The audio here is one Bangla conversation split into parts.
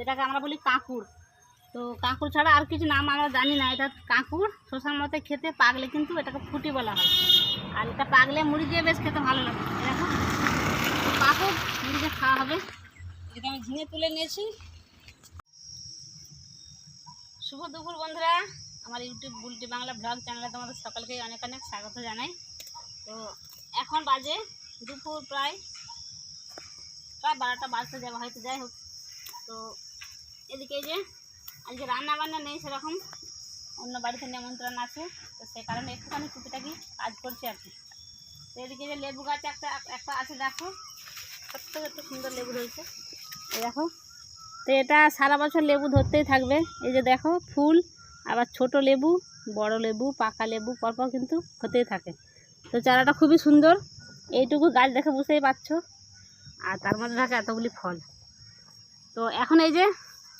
যেটাকে আমরা বলি কাঁকুড় তো কাঁকুড় ছাড়া আর কিছু নাম আমরা জানি না। এটা কাঁকুড় শশার মতো খেতে পাকলে কিন্তু এটাকে ফুটি বলা হয়। আর এটা পাকলে মুড়ি দিয়ে বেশ খেতে ভালো লাগে। দেখো, তো মুড়ি দিয়ে খাওয়া হবে। এটা আমি ঝিঙে তুলে নিয়েছি। শুভ দুপুর বন্ধুরা। আমার ইউটিউব বুলটি বাংলা ব্লগ চ্যানেলে তোমাদের সকলকে অনেক অনেক স্বাগত জানাই। তো এখন বাজে দুপুর প্রায় প্রায় বারোটা বাজতে যাবে হয়তো, যাই হোক। তো এদিকে যে, আজকে রান্না বান্না নেই সেরকম, অন্য বাড়িতে নিমন্ত্রণ আছে, তো সে কারণে একটুখানি টুকিটাকি কাজ করছি আর কি। তো এদিকে যে লেবু গাছ একটা একটা আছে দেখো ছোট্ট ছোট্ট সুন্দর লেবু এই দেখো, তো এটা সারা বছর লেবু ধরতেই থাকবে। এই যে দেখো, ফুল, আবার ছোট লেবু, বড় লেবু, পাকা লেবু, পরপর কিন্তু হতেই থাকে। তো চারাটা খুবই সুন্দর, এইটুকু গাছ দেখে বুঝতেই পারছ। আর তার মধ্যে থাকে এতগুলি ফল। তো এখন এই যে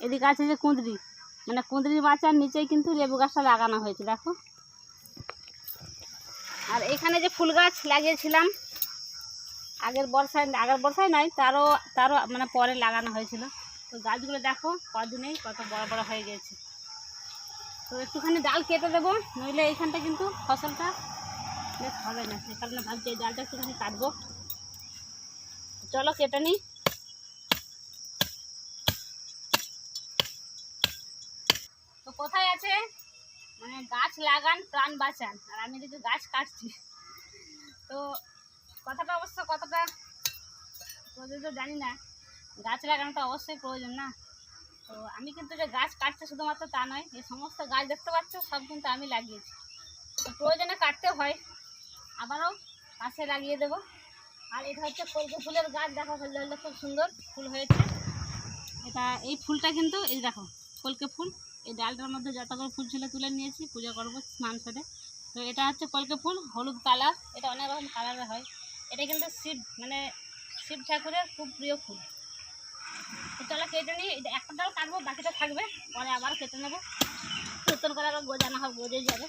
এদিকে আছে যে কুঁদরি। মানে কুঁদরির বাচ্চার নিচেই কিন্তু লেবু গাছটা লাগানো হয়েছে, দেখো। আর এখানে যে ফুল গাছ লাগিয়েছিলাম, আগের বর্ষায় আগের বর্ষায় নয়, তারও তারও মানে পরে লাগানো হয়েছিল। তো গাছগুলো দেখো, কদিনেই কত বড় বড় হয়ে গেছে। তো একটুখানি ডাল কেটে দেবো, নইলে এইখানটা কিন্তু ফসলটা বেশ হবে না। সেই কারণে ভাবছি এই ডালটা একটুখানি কাটবো। চলো কেটে নিই। তো কোথায় আছে? মানে গাছ লাগান, প্রাণ বাঁচান। আর আমি এদিকে গাছ কাটছি। তো কথাটা অবশ্য কতটা প্রযোজ্য জানি না। গাছ লাগানো তো অবশ্যই প্রয়োজন না। তো আমি কিন্তু যে গাছ কাটছি শুধুমাত্র তা নয়, এই সমস্ত গাছ দেখতে পাচ্ছ, সব কিন্তু আমি লাগিয়েছি। তো প্রয়োজনে কাটতে হয়। আবারও পাশে লাগিয়ে দেবো। আর এটা হচ্ছে কলকে ফুলের গাছ। দেখো হলে হলে খুব সুন্দর ফুল হয়েছে। এটা, এই ফুলটা কিন্তু, এই দেখো, কলকে ফুল। এই ডালটার মধ্যে যত করে ফুল ছিল তুলে নিয়েছি, পূজা করব স্নান সেরে। তো এটা হচ্ছে কলকে ফুল, হলুদ কালার, এটা অনেক রকম কালারের হয়। এটা কিন্তু শিব মানে শিব ঠাকুরের খুব প্রিয় ফুল। চলো কেটে নিই একটা ডাল কাটবো, বাকিটা থাকবে, পরে আবার কেটে নেব। নতুন করে আবার গোজানো হবে গোজে যাবে।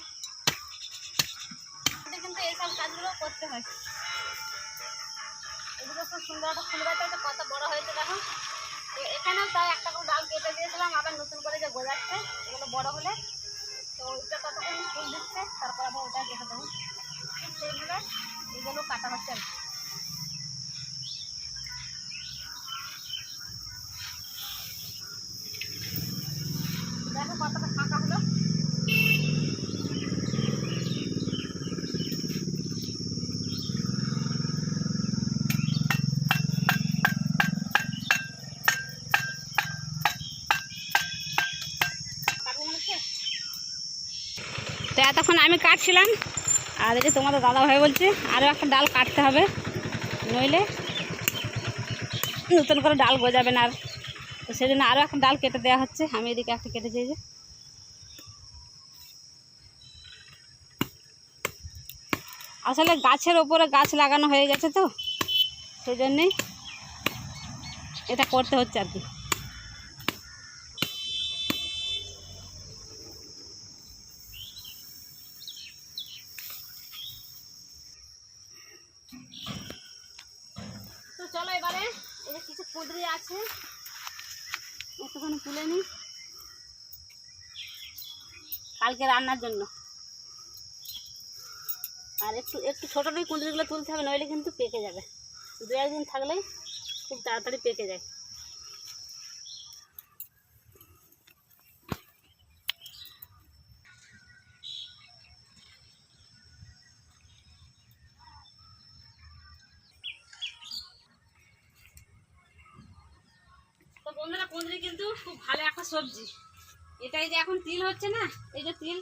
কিন্তু এইসব কাজগুলো করতে হয়। এগুলো খুব সুন্দর একটা ফুল গাছ কত বড় হয়েছে দেখো। তো এখানেও তাই একটা করে ডাল কেটে দিয়েছিলাম, আবার নতুন করে যে গোজাচ্ছে, এগুলো বড় হলে তো ওইটা কতক্ষণ ফুল দিচ্ছে, তারপর আবার ওটা কেটে দেবো সেইভাবে এগুলো কাটা হচ্ছে আর কি। দেখো কতটা ফাঁকা হলো কাটবো মনে হচ্ছে? এতক্ষণ আমি কাটছিলাম। আর এই যে তোমাদের দাদা ভাই বলছে আরও একটা ডাল কাটতে হবে। নইলে নতুন করে ডাল গজাবে না আর। তো সেজন্য আরও একটা ডাল কেটে দেওয়া হচ্ছে। আমি এদিকে একটা কেটেছি যে। আসলে গাছের ওপরে গাছ লাগানো হয়ে গেছে তো সেই জন্যেই এটা করতে হচ্ছে আর কি। চলো এবারে কিছু কুদরি আছে। একটুখানি তুলে নিই কালকে রান্নার জন্য। আর একটু একটু ছোটো ছোটো কুঁদরিগুলো তুলতে হবে, নইলে কিন্তু পেকে যাবে। দু একদিন থাকলে খুব তাড়াতাড়ি পেকে যায় তো বন্ধুরা কুঁদরি কিন্তু খুব ভালো একটা সবজি। এটাই যে এখন তিল হচ্ছে না, এই যে তিল,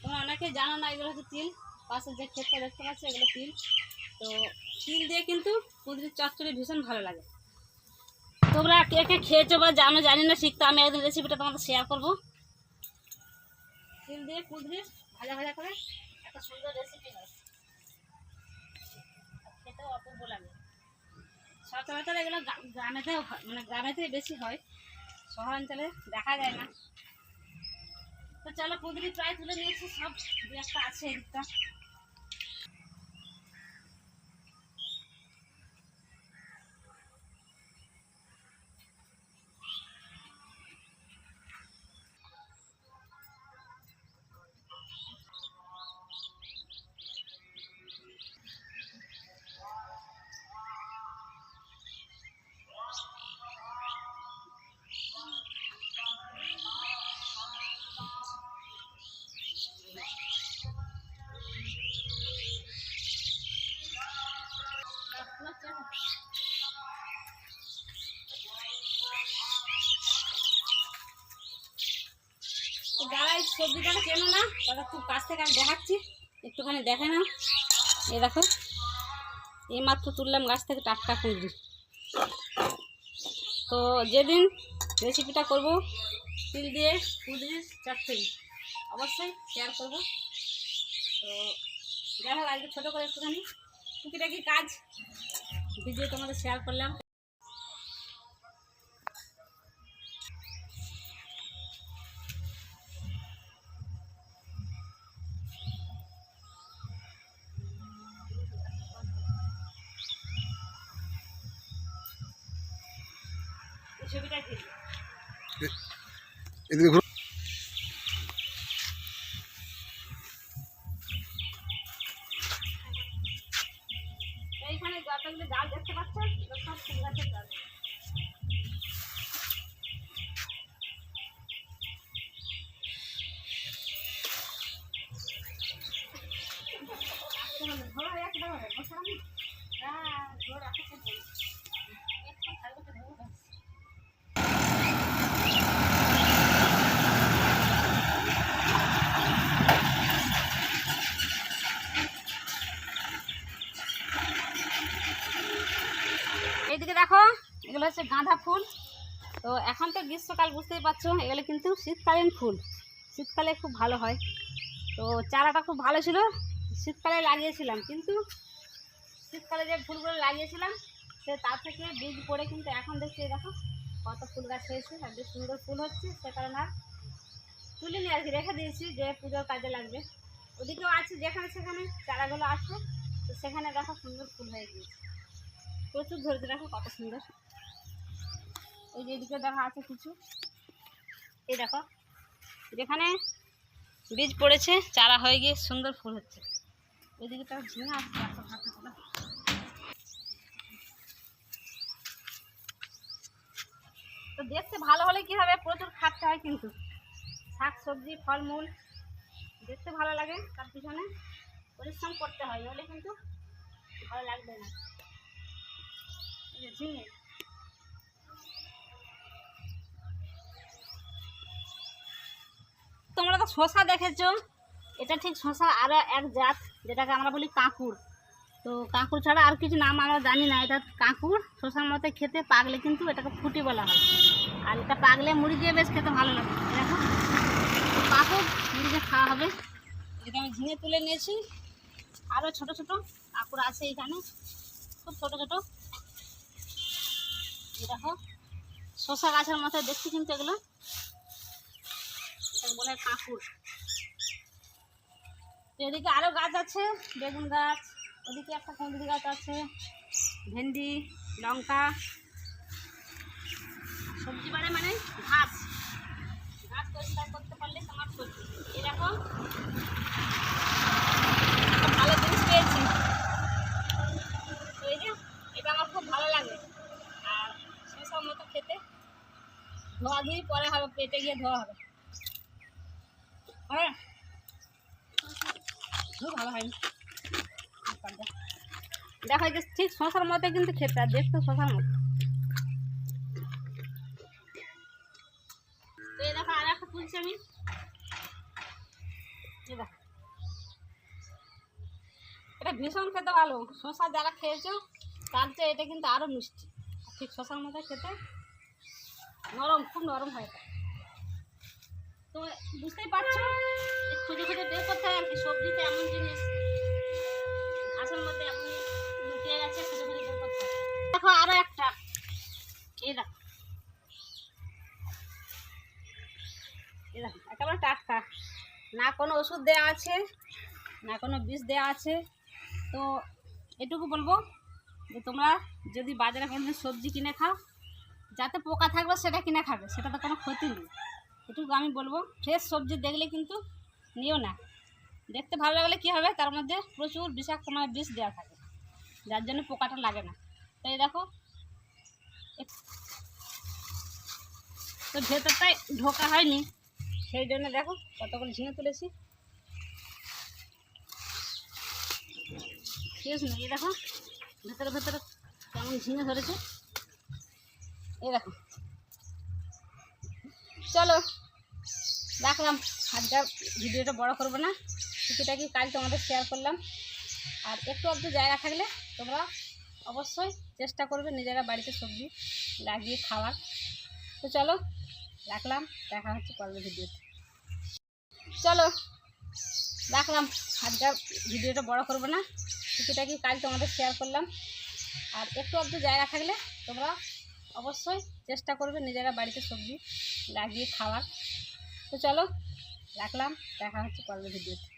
তোমরা অনেকে জানো না, এগুলো হচ্ছে তিল। পাশে যে ক্ষেতটা দেখতে পাচ্ছ, এগুলো তিল। তো তিল দিয়ে কিন্তু কুঁদরির চচ্চড়ি ভীষণ ভালো লাগে। তোমরা কে কে খেয়েছো বা জানো, জানি না, শিখতে আমি একদিন রেসিপিটা তোমাদের শেয়ার করব। তিল দিয়ে কুঁদরি ভাজা ভাজা করে একটা সুন্দর রেসিপি হয় খেতেও অপূর্ব লাগে। সচরাচর এগুলো গ্রামেতেও হয় মানে গ্রামেতেই বেশি হয়। শহরাঞ্চলে দেখা যায় না। তো চলো কুদরি প্রায় তুলে নিয়েছি, সব দু একটা আছে এদিকটা সবজিটা চেনো না তাহলে খুব কাছ থেকে আমি দেখাচ্ছি। একটুখানি দেখে না এই দেখো, এই মাত্র তুললাম গাছ থেকে টাটকা কুঁদরি। তো যেদিন রেসিপিটা করব, তিল দিয়ে কুঁদরির চাটনি, অবশ্যই শেয়ার করব। তো যাই হোক, আজকে ছোটো করে একটুখানি টুকিটাকি কাজ ভিডিও তোমাদের শেয়ার করলাম। ছবিটা ঠিক এদিকে ঘুরো এইখানে যতগুলো ডাল দেখতে পাচ্ছ এগুলো সব ফুল গাছের ডাল ঘোড়া একটা হবে বসে আমি হ্যাঁ ঘোড়া একটা একটু থাকবে তো ধরবো এইদিকে দেখো এগুলো হচ্ছে গাঁদা ফুল। তো এখন তো গ্রীষ্মকাল, বুঝতেই পারছ, এগুলো কিন্তু শীতকালীন ফুল। শীতকালে খুব ভালো হয়। তো চারাটা খুব ভালো ছিল, শীতকালে লাগিয়েছিলাম। কিন্তু শীতকালে যে ফুলগুলো লাগিয়েছিলাম, সে তার থেকে বীজ পড়ে কিন্তু এখন দেখছি দেখো, কত ফুল গাছ হয়েছে, আর বেশ সুন্দর ফুল হচ্ছে, সে কারণে আর তুলিনি আর কি, রেখে দিয়েছি যে পুজোর কাজে লাগবে। ওদিকেও আছে, যেখানে সেখানে চারাগুলো আছে তো সেখানে দেখো সুন্দর ফুল হয়ে গিয়েছে। প্রচুর ধরেছে, দেখো কত সুন্দর। এই যে এদিকে দেখা আছে কিছু। এই দেখো, যেখানে বীজ পড়েছে, চারা হয়ে গিয়ে সুন্দর ফুল হচ্ছে। এদিকে তো ঝিঙে আসছে। তো দেখতে ভালো হলে কি হবে, প্রচুর খাটতে হয় কিন্তু। শাক, সবজি, ফলমূল, দেখতে ভালো লাগে, তার পিছনে পরিশ্রম করতে হয় নইলে কিন্তু ভালো লাগবে না। ঝিঙে। তোমরা তো শশা দেখেছ। এটা ঠিক শশা আর এক জাত, যেটাকে আমরা বলি কাঁকুর। তো কাঁকুর ছাড়া আর কিছু নাম আমরা জানি না, এটা কাঁকুর। শশার মতো খেতে পাকলে কিন্তু এটাকে ফুটি বলা হয়। আর এটা পাকলে মুড়ি দিয়ে বেশ খেতে ভালো লাগে। দেখো কাঁকুর মুড়ি দিয়ে খাওয়া হবে। এটা আমি ঝিঙে তুলে নিয়েছি। আরও ছোট ছোট কাঁকুর আছে এখানে। খুব ছোট ছোট। দেখো, শশা গাছের মতো দেখছি কিন্তু এগুলো। এটাকে বলে কাঁকুর। এদিকে আরও গাছ আছে, বেগুন গাছ, ওদিকে একটা কুঁদরি গাছ আছে, ভেন্ডি, লঙ্কা, সবজি বাড়ে মানে ঘাস। ঘাস পরিষ্কার করতে পারলে তোমার সবজি এরকম ভালো জিনিস পেয়েছি। এটা আমার খুব ভালো লাগে। আর সেসব মতো খেতে ধোয়া ধুই পরে হবে, পেটে গিয়ে ধোয়া হবে। ভালো হয়নি। দেখো এই যে ঠিক শশার মতো কিন্তু খেতে আর দেখতে শশার মতো। এই আর একটা তুলছি আমি। এটা ভীষণ খেতে ভালো। শশা যারা খেয়েছো, তার চেয়ে এটা কিন্তু আরও মিষ্টি। ঠিক শশার মতো খেতে। নরম, খুব নরম হয় তো বুঝতেই পারছ? খুঁজে খুঁজে বের করতে হয় আর সবজিতে এমন জিনিস ঘাসের মধ্যে এমন লুকিয়ে গেছে, খুঁজে খুঁজে বের করতে দেখো আরও একটা। এই দেখো। এই দেখো, একেবারে টাটকা। না কোনো ওষুধ দেওয়া আছে, না কোনো বিষ দেওয়া আছে। তো এটুকু বলব যে তোমরা যদি বাজারে কোনো সবজি কিনে খাও, যাতে পোকা থাকবে সেটা কিনে খাবে সেটা তো কোনো ক্ষতি নেই। এটুকু আমি বলব ফ্রেশ সবজি দেখলে কিন্তু নিও না। দেখতে ভালো লাগলে কী হবে? তার মধ্যে প্রচুর বিষাক্ত মানে বিষ দেওয়া থাকে। যার জন্য পোকাটা লাগে না। তো এই দেখো তো ভেতরটায় ঢোকা হয়নি। সেই জন্য দেখো কতগুলো ঝিঙে তুলেছি। এই দেখো, ভেতরে ভেতরে কেমন ঝিঙে ধরেছে। এই দেখো। চলো রাখলাম আজকে ভিডিওটা বড় করব না। টুকিটাকি কাজ তোমাদের শেয়ার করলাম। আর একটু অর্ধ জায়গা থাকলে তোমরা অবশ্যই চেষ্টা করবে নিজেরা বাড়িতে সবজি লাগিয়ে খাওয়ার। তো চলো, রাখলাম। দেখা হচ্ছে পরের ভিডিওতে। চলো, রাখলাম। আজকে ভিডিওটা বড় করব না। টুকিটাকি কাজ তোমাদের শেয়ার করলাম। আর একটু অর্ধ জায়গা থাকলে তোমরা অবশ্যই চেষ্টা করবে নিজেরা বাড়িতে সবজি লাগিয়ে খাওয়ার তো চলো রাখলাম দেখা হচ্ছে পরের ভিডিওতে